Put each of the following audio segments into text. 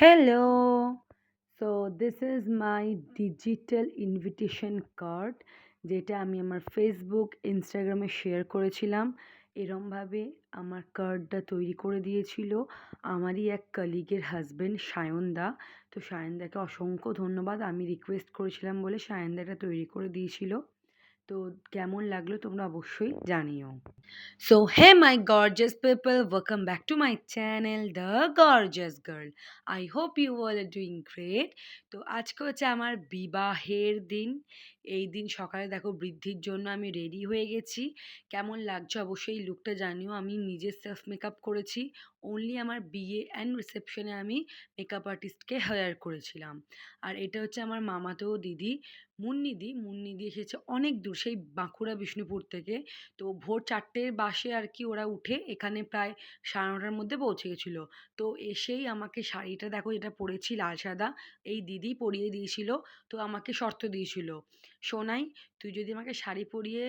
Hello. So, this is my digital invitation card, যেটা আমি আমার ফেসবুক ইনস্টাগ্রামে শেয়ার করেছিলাম। এরমভাবে আমার কার্ডটা তৈরি করে দিয়েছিল। আমারই এক কলিগের হাজবেন্ড সায়নদা। তো সায়নদাকে অসংখ্য ধন্যবাদ। আমি রিকোয়েস্ট করেছিলাম বলে সায়নদা এটা তৈরি করে দিয়েছিল। তো কেমন লাগল তোমরা অবশ্যই জানিও। So hey my gorgeous people welcome back to my channel the gorgeous girl I hope you all are doing great তো আজকে হচ্ছে আমার বিবাহের দিন। এই দিন সকালে দেখো বৃদ্ধির জন্য আমি রেডি হয়ে গেছি। কেমন লাগছে অবশ্যই লুকটা জানিও। আমি নিজে সেলফ মেকআপ করেছি। অনলি আমার বিয়ে অ্যান্ড রিসেপশনে আমি মেকআপ আর্টিস্টকে হায়ার করেছিলাম। আর এটা হচ্ছে আমার মামাতো দিদি মুন্নিদি মুন্নিদি এসেছে অনেক দূর, সেই বাঁকুড়া, বিষ্ণুপুর থেকে। তো ভোর চারটের বাসে আর কি ওরা উঠে এখানে প্রায় সাড়ে নটার মধ্যে পৌঁছে গেছিল। তো এসেই আমাকে শাড়িটা দেখো, যেটা পরেছি লাল সাদা, এই দিদি পরিয়ে দিয়েছিল, তো আমাকে শর্ত দিয়েছিল। সোনাই তুই যদি আমাকে শাড়ি পরিয়ে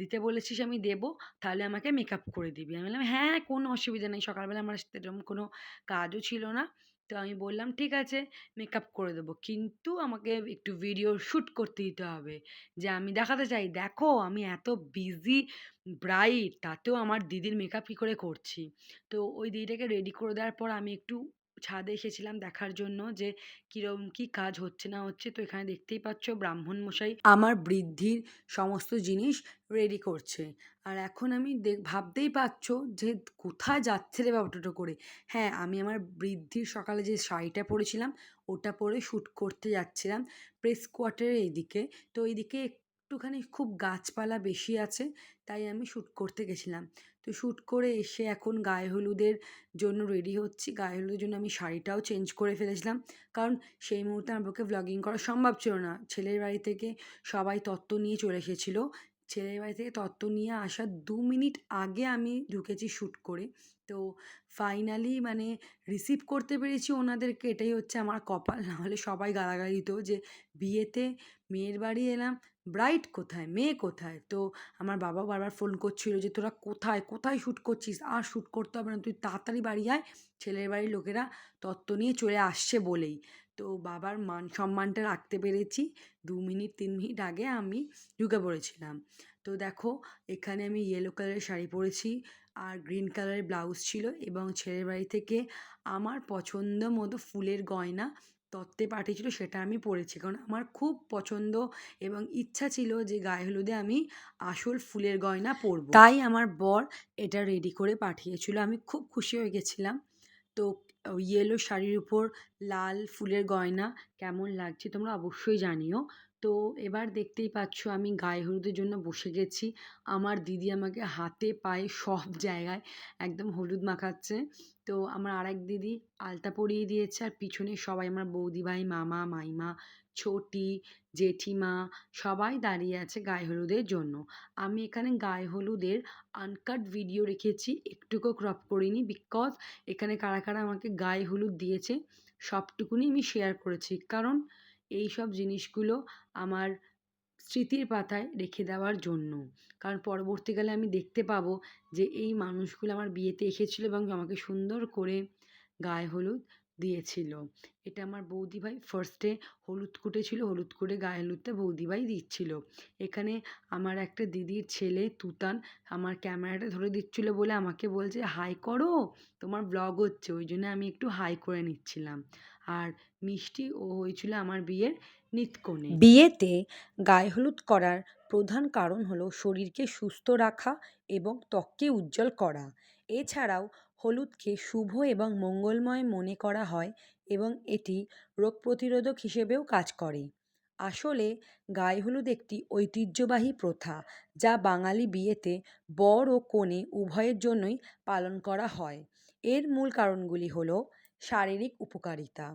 দিতে বলেছিস আমি দেবো, তাহলে আমাকে মেকআপ করে দিবি। আমি বললাম হ্যাঁ কোনো অসুবিধা নেই। সকালবেলা আমার সেরকম কোনো কাজও ছিল না। তো আমি বললাম, ঠিক আছে মেকআপ করে দেবো। কিন্তু আমাকে একটু ভিডিও শ্যুট করতে দিতে হবে, যে আমি দেখাতে চাই, দেখো, আমি এত বিজি ব্রাইট তাতেও আমার দিদির মেকআপ কী করে করছি? তো ওই দিদিটাকে রেডি করে দেওয়ার পর আমি একটু ছাদে এসেছিলাম দেখার জন্য যে কীরকম কী কাজ হচ্ছে না হচ্ছে, তো এখানে দেখতেই পাচ্ছ ব্রাহ্মণ মশাই আমার বৃদ্ধির সমস্ত জিনিস রেডি করছে। আর এখন আমি দেখ ভাবতেই পারছ যে কোথায় যাচ্ছে রে বাবা করে। হ্যাঁ আমি আমার বৃদ্ধির সকালে যে শাড়িটা পরেছিলাম, ওটা পরে শ্যুট করতে যাচ্ছিলাম প্রেস কোয়ার্টারের এইদিকে। তো এইদিকে একটুখানি খুব গাছপালা বেশি আছে, তাই আমি শ্যুট করতে গেছিলাম। তো শ্যুট করে এসে এখন গায়ে হলুদের জন্য রেডি হচ্ছি। গায়ে হলুদের জন্য আমি শাড়িটাও চেঞ্জ করে ফেলেছিলাম। কারণ সেই মুহূর্তে আমার পক্ষে ভ্লগিং করা সম্ভব ছিল না। ছেলের বাড়ি থেকে সবাই তত্ত্ব নিয়ে চলে এসেছিল। ছেলের বাড়ি থেকে তত্ত্ব নিয়ে আসার দু মিনিট আগে আমি ঢুকেছি শ্যুট করে। তো ফাইনালি মানে রিসিভ করতে পেরেছি ওনাদেরকে, এটাই হচ্ছে আমার কপাল। নাহলে সবাই গালাগালি দিত যে, বিয়েতে মেয়ের বাড়ি এলাম ব্রাইট কোথায়, মেয়ে কোথায়? তো আমার বাবা বারবার ফোন করছিল যে, তোরা কোথায় কোথায় শ্যুট করছিস? আর শ্যুট করতে হবে না, তুই তাড়াতাড়ি বাড়ি আয়, ছেলের বাড়ির লোকেরা তত্ত্ব নিয়ে চলে আসছে বলেই। তো বাবার মান সম্মানটা রাখতে পেরেছি। দু মিনিট, তিন মিনিট আগে আমি ঢুকে পড়েছিলাম। তো দেখো, এখানে আমি ইয়েলো কালারের শাড়ি পরেছি। আর গ্রিন কালারের ব্লাউজ ছিল এবং ছেলের বাড়ি থেকে আমার পছন্দ মতো ফুলের গয়না তত্ত্বে পাঠিয়েছিল, সেটা আমি পরেছি। কারণ আমার খুব পছন্দ এবং ইচ্ছা ছিল যে গায়ে হলুদে আমি আসল ফুলের গয়না পরবো। তাই আমার বর এটা রেডি করে পাঠিয়েছিল। আমি খুব খুশি হয়ে গেছিলাম। তো ইয়েলো শাড়ির উপর লাল ফুলের গয়না কেমন লাগছে তোমরা অবশ্যই জানিও। তো এবার দেখতেই পাচ্ছ আমি গায়ে হলুদের জন্য বসে গেছি। আমার দিদি আমাকে হাতে পায়ে সব জায়গায় একদম হলুদ মাখাচ্ছে। তো আমার আরেক দিদি আলতা পরিয়ে দিয়েছে আর পিছনে সবাই আমার বৌদি ভাই মামা, মাইমা, ছোটি, জেঠিমা সবাই দাঁড়িয়ে আছে গায়ে হলুদের জন্য। আমি এখানে গায়ে হলুদের আনকাট ভিডিও রেখেছি, একটুকু ক্রপ করিনি বিকজ এখানে কারা কারা আমাকে গায়ে হলুদ দিয়েছে সবটুকুনি আমি শেয়ার করেছি। কারণ এই সব জিনিসগুলো আমার স্মৃতির পাতায় রেখে দেওয়ার জন্য। কারণ পরবর্তীকালে আমি দেখতে পাবো যে এই মানুষগুলো আমার বিয়েতে এসেছিল এবং আমাকে সুন্দর করে গায়ে হলুদ দিয়েছিল। এটা আমার বৌদিভাই ফার্স্টে হলুদ কুটেছিল হলুদ করে গায়ে হলুদটা বৌদিভাই দিচ্ছিল। এখানে আমার একটা দিদির ছেলে তুতান আমার ক্যামেরাটা ধরে দিচ্ছিল বলে আমাকে বলছে, হাই করো, তোমার ব্লগ হচ্ছে। ওই জন্য আমি একটু হাই করে নিচ্ছিলাম। আর মিষ্টি ও হয়েছিল আমার বিয়ের নিতকনে বিয়েতে গায়ে হলুদ করার প্রধান কারণ হলো শরীরকে সুস্থ রাখা এবং ত্বককে উজ্জ্বল করা। এছাড়াও হলুদকে শুভ এবং মঙ্গলময় মনে করা হয় এবং এটি রোগ প্রতিরোধক হিসেবেও কাজ করে। আসলে গায়ে হলুদ একটি ঐতিহ্যবাহী প্রথা, যা বাঙালি বিয়েতে বর ও কনে উভয়ের জন্যই পালন করা হয়। এর মূল কারণগুলি হলো শারীরিক উপকারিতা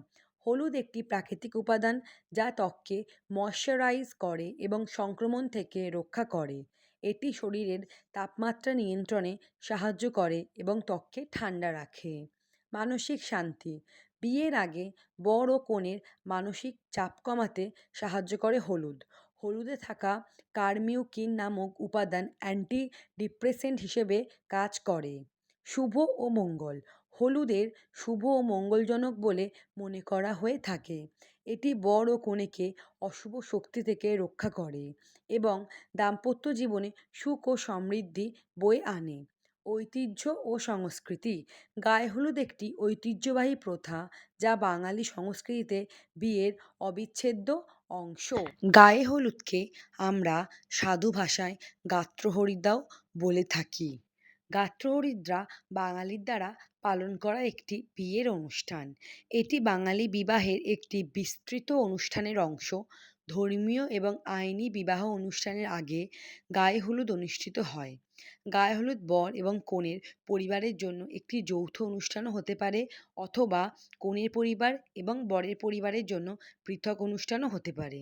হলুদ একটি প্রাকৃতিক উপাদান যা ত্বককে ময়শ্চারাইজ করে এবং সংক্রমণ থেকে রক্ষা করে। এটি শরীরের তাপমাত্রা নিয়ন্ত্রণে সাহায্য করে এবং ত্বককে ঠান্ডা রাখে। মানসিক শান্তি। বিয়ের আগে বর ও কনের মানসিক চাপ কমাতে সাহায্য করে হলুদ। হলুদে থাকা কারমিউকিন নামক উপাদান অ্যান্টি ডিপ্রেসেন্ট হিসেবে কাজ করে। শুভ ও মঙ্গল। হলুদের শুভ ও মঙ্গলজনক বলে মনে করা হয়ে থাকে। এটি বর ও কনেকে অশুভ শক্তি থেকে রক্ষা করে এবং দাম্পত্য জীবনে সুখ ও সমৃদ্ধি বয়ে আনে। ঐতিহ্য ও সংস্কৃতি। গায়ে হলুদ একটি ঐতিহ্যবাহী প্রথা যা বাঙালি সংস্কৃতিতে বিয়ের অবিচ্ছেদ্য অংশ। গায়ে হলুদকে আমরা সাধু ভাষায় গাত্রহরিদ্রাও বলে থাকি। গাত্রহরিদ্রা বাঙালির দ্বারা পালন করা একটি বিয়ের অনুষ্ঠান। এটি বাঙালি বিবাহের একটি বিস্তৃত অনুষ্ঠানের অংশ। ধর্মীয় এবং আইনি বিবাহ অনুষ্ঠানের আগে গায়ে হলুদ অনুষ্ঠিত হয়। গায়ে হলুদ বর এবং কনের পরিবারের জন্য একটি যৌথ অনুষ্ঠানও হতে পারে অথবা কনের পরিবার এবং বরের পরিবারের জন্য পৃথক অনুষ্ঠানও হতে পারে।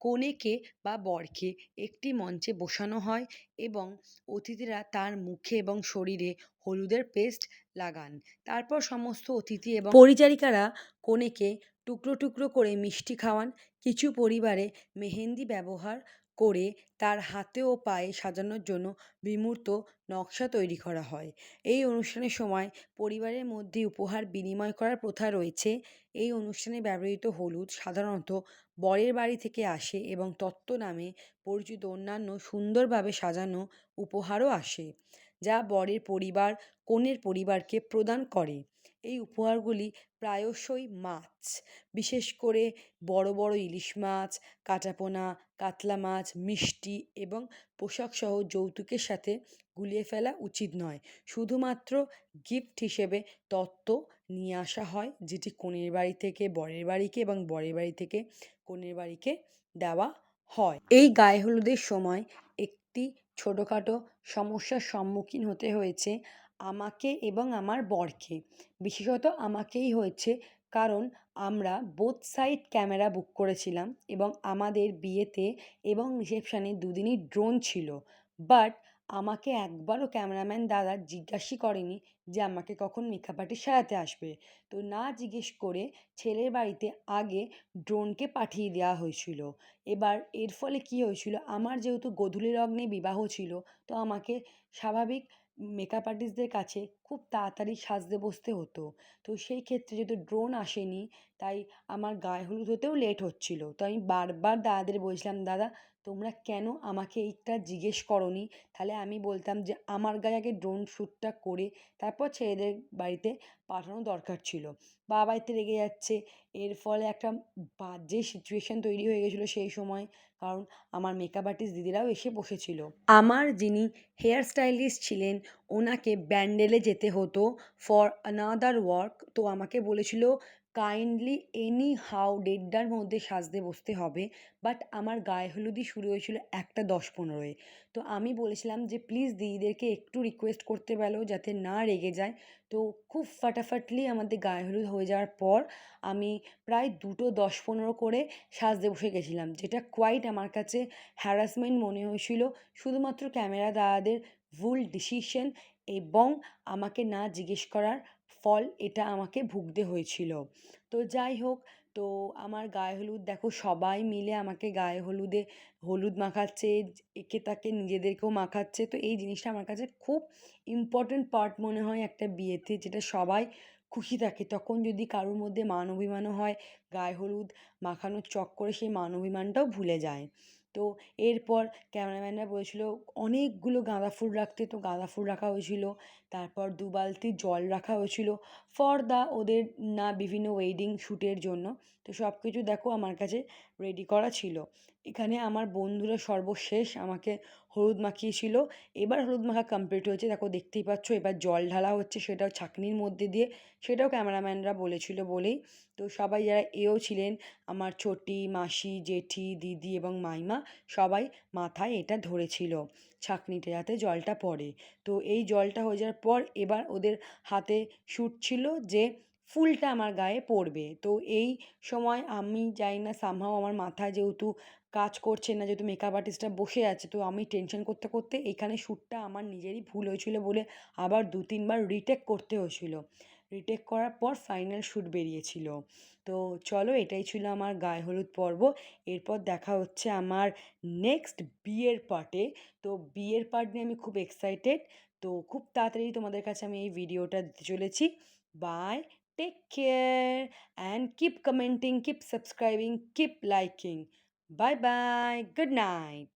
কনেকে বা বরকে একটি মঞ্চে বসানো হয় এবং অতিথিরা তার মুখে এবং শরীরে হলুদের পেস্ট লাগান। তারপর সমস্ত অতিথি এবং পরিচারিকারা কনেকে টুকরো টুকরো করে মিষ্টি খাওয়ান। কিছু পরিবারে মেহেন্দি ব্যবহার করে তার হাতে ও পায়ে সাজানোর জন্য বিমূর্ত নকশা তৈরি করা হয়। এই অনুষ্ঠানের সময় পরিবারের মধ্যে উপহার বিনিময় করার প্রথা রয়েছে। এই অনুষ্ঠানে ব্যবহৃত হলুদ সাধারণত বরের বাড়ি থেকে আসে এবং তত্ত্ব নামে পরিচিত অন্যান্য সুন্দরভাবে সাজানো উপহারও আসে, যা বরের পরিবার, কনের পরিবারকে প্রদান করে। এই উপহারগুলি প্রায়শই মাছ, বিশেষ করে বড় বড় ইলিশ মাছ, কাটাপোনা কাতলা মাছ, মিষ্টি এবং পোশাকসহ যৌতুকের সাথে গুলিয়ে ফেলা উচিত নয়। শুধুমাত্র গিফট হিসেবে তত্ত্ব নিয়ে আসা হয়, যেটি কনের বাড়ি থেকে বরের বাড়িকে এবং বরের বাড়ি থেকে কনের বাড়িকে দেওয়া হয়। এই গায়ে হলুদের সময় একটি ছোটোখাটো সমস্যার সম্মুখীন হতে হয়েছে আমাকে এবং আমার বরকে। বিশেষত আমাকেই হয়েছে কারণ আমরা বোথ সাইড ক্যামেরা বুক করেছিলাম এবং আমাদের বিয়েতে এবং রিসেপশানে দুদিনই ড্রোন ছিল। বাট আমাকে একবারও ক্যামেরাম্যান দাদা জিজ্ঞাসই করেনি যে আমাকে কখন মেকআপ আর্টিস্ট সাজাতে আসবে। তো না জিজ্ঞেস করে ছেলের বাড়িতে আগে ড্রোনকে পাঠিয়ে দেওয়া হয়েছিল। এবার এর ফলে কী হয়েছিল? আমার যেহেতু গোধূলি লগ্নে বিবাহ ছিল, তো আমাকে স্বাভাবিক মেকআপ আর্টিস্টদের কাছে খুব তাড়াতাড়ি সাজতে বসতে হতো। তো সেই ক্ষেত্রে যেহেতু ড্রোন আসেনি, তাই আমার গায়ে হলুদ হতেও লেট হচ্ছিল। তো আমি বারবার দাদাদের বলছিলাম, দাদা তোমরা কেন আমাকে এইটা জিজ্ঞেস করোনি? তাহলে আমি বলতাম যে, আমার গায়ে আগে ড্রোন শ্যুটটা করে তারপর ছেলেদের বাড়িতে পাঠানো দরকার ছিল। বাবা বাড়িতে রেগে যাচ্ছে। এর ফলে একটা বাজে সিচুয়েশান তৈরি হয়ে গেছিল সেই সময়। কারণ আমার মেকআপ আর্টিস্ট দিদিরাও এসে বসেছিল। আমার যিনি হেয়ার স্টাইলিস্ট ছিলেন, ওনাকে ব্যান্ডেলে যেতে হতো ফর আনাদার ওয়ার্ক তো আমাকে বলেছিল কাইন্ডলি এনি হাউ দেড়টার মধ্যে সাজতে বসতে হবে। বাট আমার গায়ে হলুদই শুরু হয়েছিল একটা দশ পনেরোয়। তো আমি বলেছিলাম যে প্লিজ দিদিদেরকে একটু রিকোয়েস্ট করতে বলো যাতে না রেগে যায়। তো খুব ফাটাফাটলি আমাদের গায়ে হলুদ হয়ে যাওয়ার পর আমি প্রায় দুটো দশ পনেরো করে সাজতে বসে গেছিলাম, যেটা কোয়াইট আমার কাছে হ্যারাসমেন্ট মনে হয়েছিল। শুধুমাত্র ক্যামেরা দাদাদের ভুল ডিসিশন এবং আমাকে না জিজ্ঞেস করার ফল এটা আমাকে ভুগতে হয়েছিল। তো যাই হোক, তো আমার গায়ে হলুদ, দেখো সবাই মিলে আমাকে গায়ে হলুদে হলুদ মাখাচ্ছে, একে তাকে নিজেদেরকেও মাখাচ্ছে। তো এই জিনিসটা আমার কাছে খুব ইম্পর্ট্যান্ট পার্ট মনে হয় একটা বিয়েতে, যেটা সবাই খুশি থাকে। তখন যদি কারোর মধ্যে মান অভিমানও হয়, গায়ে হলুদ মাখানোর চক্করে সেই মান অভিমানটাও ভুলে যায়। তো এরপর ক্যামেরাম্যানরা বলেছিলো, অনেকগুলো গাঁদা ফুল রাখতে। তো গাঁদা ফুল রাখা হয়েছিল। তারপর দু বালতি জল রাখা হয়েছিল ফর দা ওদের না বিভিন্ন ওয়েডিং শ্যুটের জন্য। তো সব কিছু দেখো আমার কাছে রেডি করা ছিল। এখানে আমার বন্ধুরা সর্বশেষ আমাকে হলুদ মাখিয়েছিল। এবার হলুদ মাখা কমপ্লিট হয়েছে। দেখো, দেখতেই পাচ্ছ, এবার জল ঢালা হচ্ছে সেটাও ছাঁকনির মধ্যে দিয়ে। সেটাও ক্যামেরাম্যানরা বলেছিল বলেই। তো সবাই যারা এও ছিলেন, আমার ছোটি মাসি, জেঠি, দিদি এবং মাইমা, সবাই মাথায় এটা ধরেছিল ছাঁকনিতে যাতে জলটা পড়ে। তো এই জলটা হয়ে যাওয়ার পর এবার ওদের হাতে শ্যুট ছিল যে ফুলটা আমার গায়ে পড়বে। তো এই সময় আমি জানি না সামহাও আমার মাথায় যেহেতু কাজ করছে না, যেহেতু মেকআপ আর্টিস্টটা বসে আছে, তো আমি টেনশন করতে করতে এখানে শ্যুটটা আমার নিজেরই ভুল হয়েছিল বলে আবার দু, তিনবার রিটেক করতে হয়েছিল। রিটেক করার পর ফাইনাল শ্যুট বেরিয়েছিল। তো চলো, এটাই ছিল আমার গায়ে হলুদ পর্ব। এরপর দেখা হচ্ছে আমার নেক্সট বিয়ের পার্টে তো বিয়ের পার্ট নিয়ে আমি খুব এক্সাইটেড তো খুব তাড়াতাড়ি তোমাদের কাছে আমি এই ভিডিওটা দিতে চলেছি। Bye. Take care and keep commenting, keep subscribing, keep liking. Bye bye. Good night.